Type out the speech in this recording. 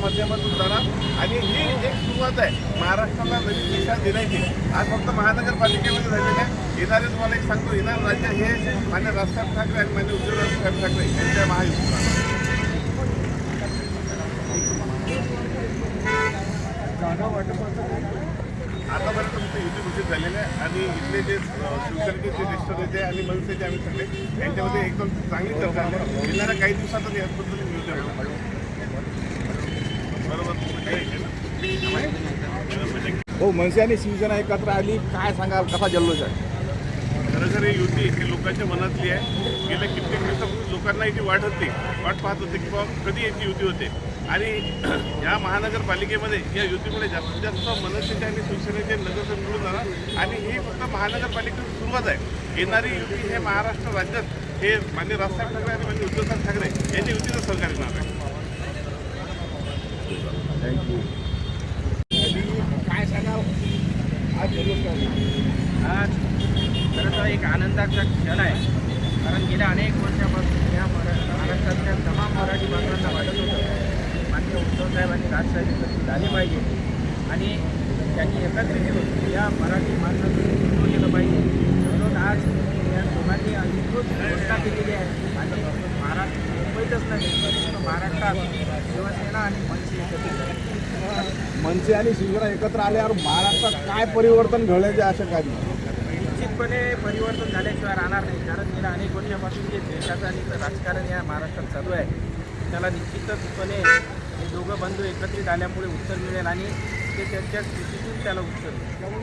माध्यमातून जाणार. आणि ही एक सुरुवात आहे. महाराष्ट्राला नवीन दिशा देण्याची. आज फक्त महानगरपालिकेमध्ये आहे. येणारे तुम्हाला एक सांगतो. येणार राज्य हे मान्य राजसाहेब ठाकरे आणि मान्य उद्धव राजसाहेब ठाकरे यांच्या महायुतीला आतापर्यंत फक्त युती घोषित झालेलं आहे. आणि इथले जे शिवसेनेचे जे ज्येष्ठ नेते आणि मनसेचे आम्ही सगळे यांच्यामध्ये एकदम चांगली चर्चा आहे. येणाऱ्या काही दिवसातच याबद्दल निर्णय हो मनसे आणि शिवसेना एकत्र आली. काय सांगाल? कसा जल्लोष आहे? खरं ही युती ही लोकांच्या मनातली आहे. गेल्या कित्येक दिवसापासून लोकांना याची वाट होती. वाट पाहत होते की बाबा कधी याची युती होते? आणि या महानगरपालिकेमध्ये या युतीमुळे जास्तीत जास्त मनसेचे आणि शिवसेनेचे नगरसेवक मिळून जाणार आणि ही फक्त महानगरपालिकेची सुरुवात आहे. येणारी युती हे महाराष्ट्र राज्यात हे मान्य राजसाहेब ठाकरे आणि मान्य उद्धवसाहेब ठाकरे यांच्या युतीचं सहकार्य येणार आहे. थँक्यू काय सांगाल आज खरं तर एक आनंदाचा क्षण आहे. कारण गेल्या अनेक वर्षापासून या मरा महाराष्ट्रातल्या तमाम मराठी बांधवांना वाटत होतं मान्य उद्धवसाहेब आणि राजसाहेब एकत्रित झाले पाहिजे. आणि त्यांनी एकत्रित येऊन या मराठी माणसाचं नेतृत्व केलं पाहिजे. म्हणून आज या दोघांनी अधिकृत घोषणा केलेली आहे. आणि महाराष्ट्र मुंबईतच नाही महाराष्ट्रात शिवसेना आणि मनसे एकत्रित मनसे आणि शिवसेना एकत्र आल्यावर महाराष्ट्रात काय परिवर्तन घडल्याचे आशा काय निश्चितपणे परिवर्तन झाल्याशिवाय राहणार नाही. कारण गेल्या अनेक वर्षापासून जे देशाचं आणि राजकारण या महाराष्ट्रात चालू आहे त्याला निश्चितचपणे हे दोघं बंधू एकत्रित आल्यामुळे उत्तर मिळेल आणि ते त्यांच्या स्थितीतून त्याला उत्तर मिळेल.